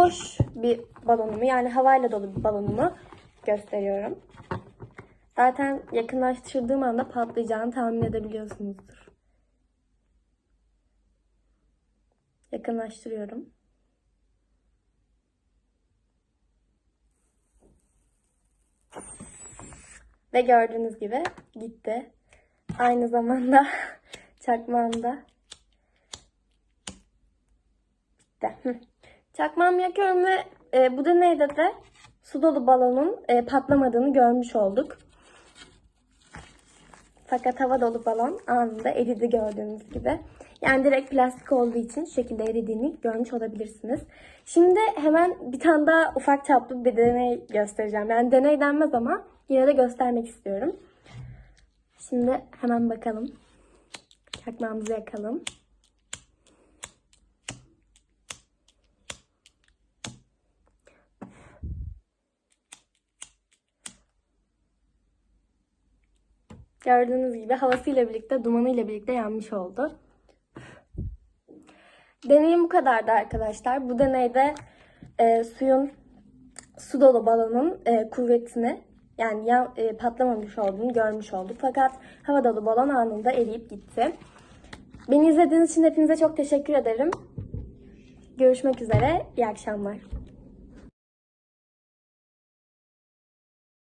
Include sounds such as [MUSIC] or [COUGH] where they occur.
boş bir balonumu yani havayla dolu bir balonumu gösteriyorum. Zaten yakınlaştırdığım anda patlayacağını tahmin edebiliyorsunuzdur. Yakınlaştırıyorum. Ve gördüğünüz gibi gitti. Aynı zamanda [LAUGHS] çakmağımda bitti. Çakmağımı yakıyorum ve e, bu deneyde de su dolu balonun e, patlamadığını görmüş olduk. Fakat hava dolu balon anında eridi gördüğünüz gibi. Yani direkt plastik olduğu için şu şekilde eridiğini görmüş olabilirsiniz. Şimdi hemen bir tane daha ufak çaplı bir deney göstereceğim. Yani deney denmez ama yine de göstermek istiyorum. Şimdi hemen bakalım. Çakmağımızı yakalım. Gördüğünüz gibi havasıyla birlikte, dumanıyla birlikte yanmış oldu. Deneyim bu kadardı arkadaşlar. Bu deneyde e, suyun su dolu balonun e, kuvvetini yani yan, e, patlamamış olduğunu görmüş olduk. Fakat hava dolu balon anında eriyip gitti. Beni izlediğiniz için hepinize çok teşekkür ederim. Görüşmek üzere. İyi akşamlar.